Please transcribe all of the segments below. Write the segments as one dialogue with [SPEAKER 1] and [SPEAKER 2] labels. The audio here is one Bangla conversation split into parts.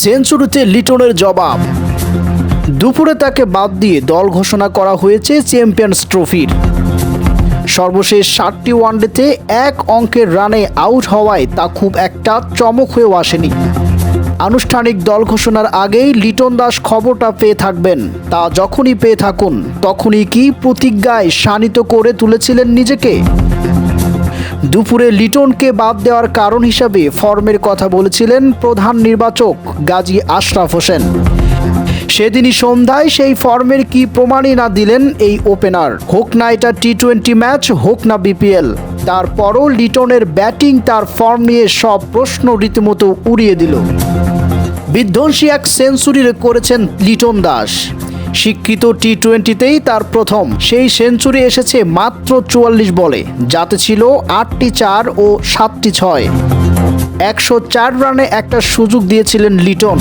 [SPEAKER 1] সেঞ্চুরিতে লিটনের জবাব। দুপুরে তাকে বাদ দিয়ে দল ঘোষণা করা হয়েছে চ্যাম্পিয়ন্স ট্রফির। সর্বশেষ সাতটি ওয়ানডেতে এক অঙ্কের রানে আউট হওয়ায় তা খুব একটা চমক হয়েও আসেনি। আনুষ্ঠানিক দল ঘোষণার আগেই লিটন দাস খবরটা পেয়ে থাকবেন। তা যখনই পেয়ে থাকুন, তখনই কি প্রতিজ্ঞায় শানিত করে তুলেছিলেন নিজেকে? দুপুরে লিটনকে বাদ দেওয়ার কারণ হিসাবে ফর্মের কথা বলেছিলেন প্রধান নির্বাচক গাজী আশরাফ হোসেন। সেদিনই সন্ধ্যায় সেই ফর্মের কি প্রমাণই না দিলেন এই ওপেনার। হোক না এটা টি টোয়েন্টি ম্যাচ, হোক না বিপিএল তারপরও লিটনের ব্যাটিং তার ফর্ম নিয়ে সব প্রশ্ন রীতিমতো উড়িয়ে দিল। বিধ্বংসী এক সেঞ্চুরি করেছেন লিটন দাস। শিক্ষিত টি টোয়েন্টিতেই তার প্রথম। সেই সেঞ্চুরি এসেছে মাত্র চুয়াল্লিশ বলে, যাতে ছিল আটটি চার ও সাতটি ছয়। একশো চার রানে একটা সুযোগ দিয়েছিলেন লিটন।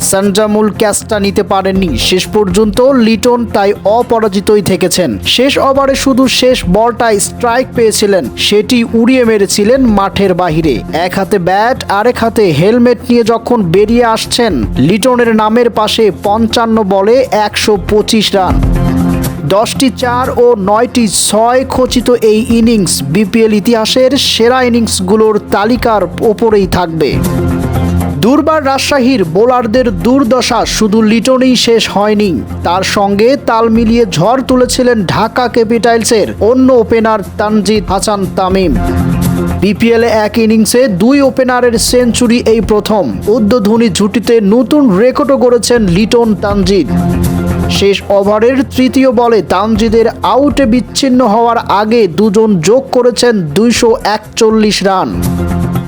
[SPEAKER 1] সানজামুল ক্যাচটা নিতে পারেননি। শেষ পর্যন্ত লিটন তাই অপরাজিতই থেকেছেন। শেষ ওভারে শুধু শেষ বলটায় স্ট্রাইক পেয়েছিলেন। সেটি উড়িয়ে মেরেছিলেন মাঠের বাহিরে। এক হাতে ব্যাট, আরেক হাতে হেলমেট নিয়ে যখন বেরিয়ে আসছেন, লিটনের নামের পাশে পঞ্চান্ন বলে একশো পঁচিশ রান। দশটি চার ও নয়টি ছয় খচিত এই ইনিংস বিপিএল ইতিহাসের সেরা ইনিংসগুলোর তালিকার ওপরেই থাকবে। দুর্বার রাজশাহীর বোলারদের দুর্দশা শুধু লিটনেই শেষ হয়নি। তার সঙ্গে তাল মিলিয়ে ঝড় তুলেছিলেন ঢাকা ক্যাপিটালসের অন্য ওপেনার তানজিদ হাসান তামিম। বিপিএলে এক ইনিংসে দুই ওপেনারের সেঞ্চুরি এই প্রথম। উদ্বোধনী ঝুটিতে নতুন রেকর্ডও গড়েছেন লিটন তানজিদ। শেষ ওভারের তৃতীয় বলে তানজিদের আউটে বিচ্ছিন্ন হওয়ার আগে দুজন যোগ করেছেন দুইশো একচল্লিশ রান।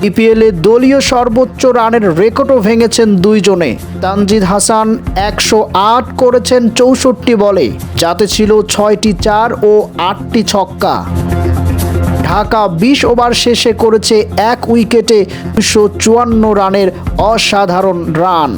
[SPEAKER 1] ইপিএলে দলীয় সর্বোচ্চ রানের রেকর্ডও ভেঙেছেন দুইজনে। তানজিদ হাসান একশো আট করেছেন চৌষট্টি বলে, যাতে ছিল ছয়টি চার ও আটটি ছক্কা। ঢাকা বিশ ওভার শেষে করেছে এক উইকেটে দুশো চুয়ান্ন রানের অসাধারণ রান।